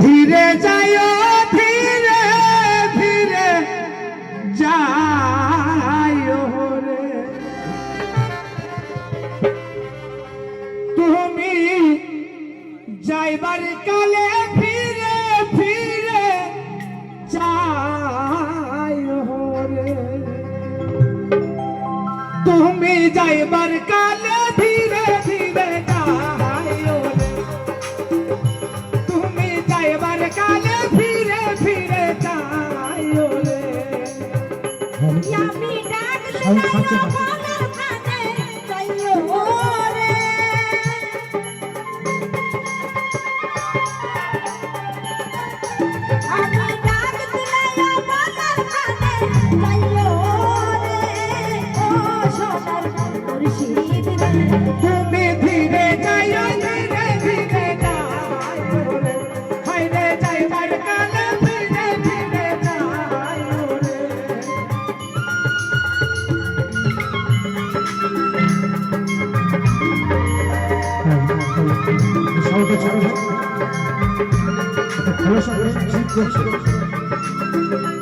ধীরে যায় ধীরে ধীরে যায় রে। তুমি যাইবার কালে ছোট ছোট ভালো সব ঠিক করছে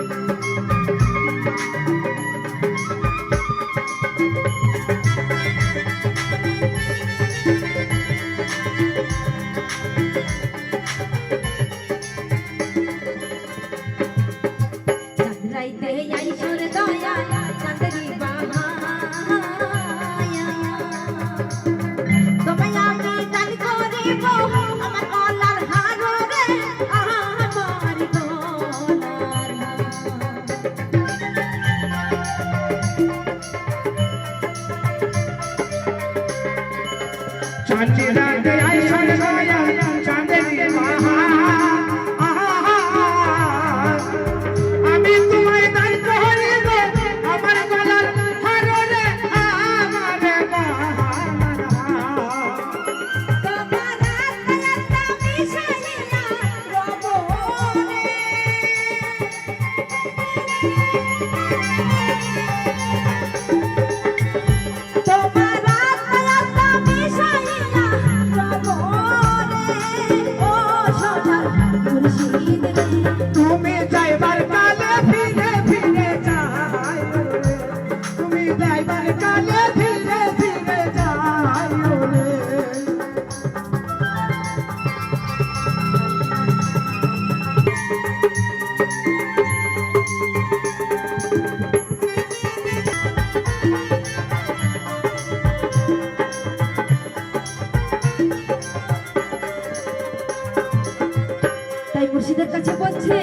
চাচি রাতে আইসা ছায়া কাছে বলছে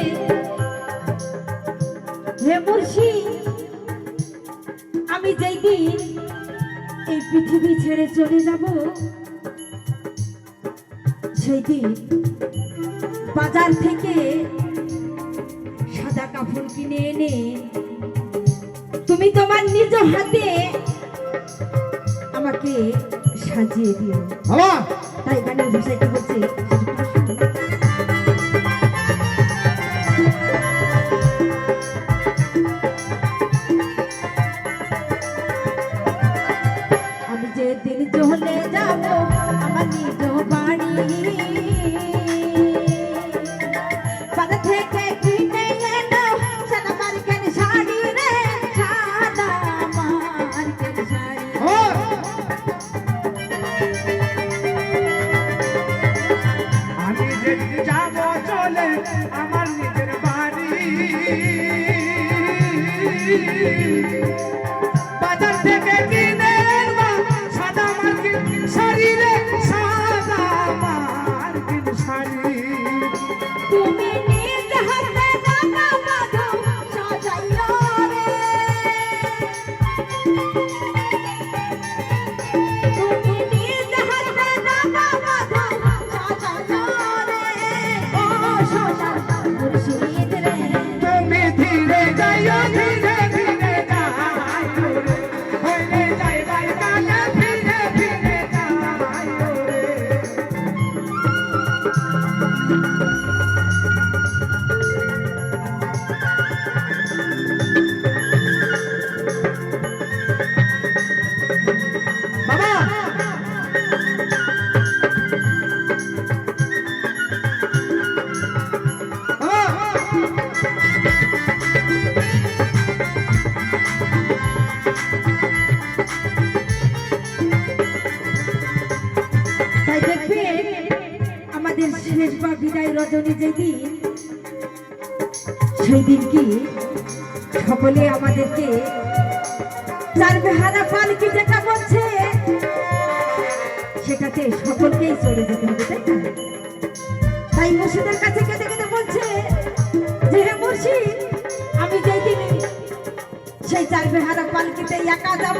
হে মুর্শি আমি যেই দিন এই পৃথিবী ছেড়ে চলে যাব সেই দিন বাজার থেকে সাদা কাপড় কিনে এনে তুমি তোমার নিজ হাতে আমাকে সাজিয়ে দিও। তাই গানের ভাষাটা বলছে? যেদিন চলে যাব আমার নিজ বিদায় রজনী যেদিন সেই দিন কি সকলে আমাদেরকে চার বেহারা পালকি যেটা বলছে, সেটাতে সকলকেই চলে যেতে হবে, তাই না? তাই মুর্শিদের কাছে কেঁদে কেঁদে বলছে যে, হে মুর্শিদ আমি যেদিন সেই চার বেহারা পালকিতে একা যাব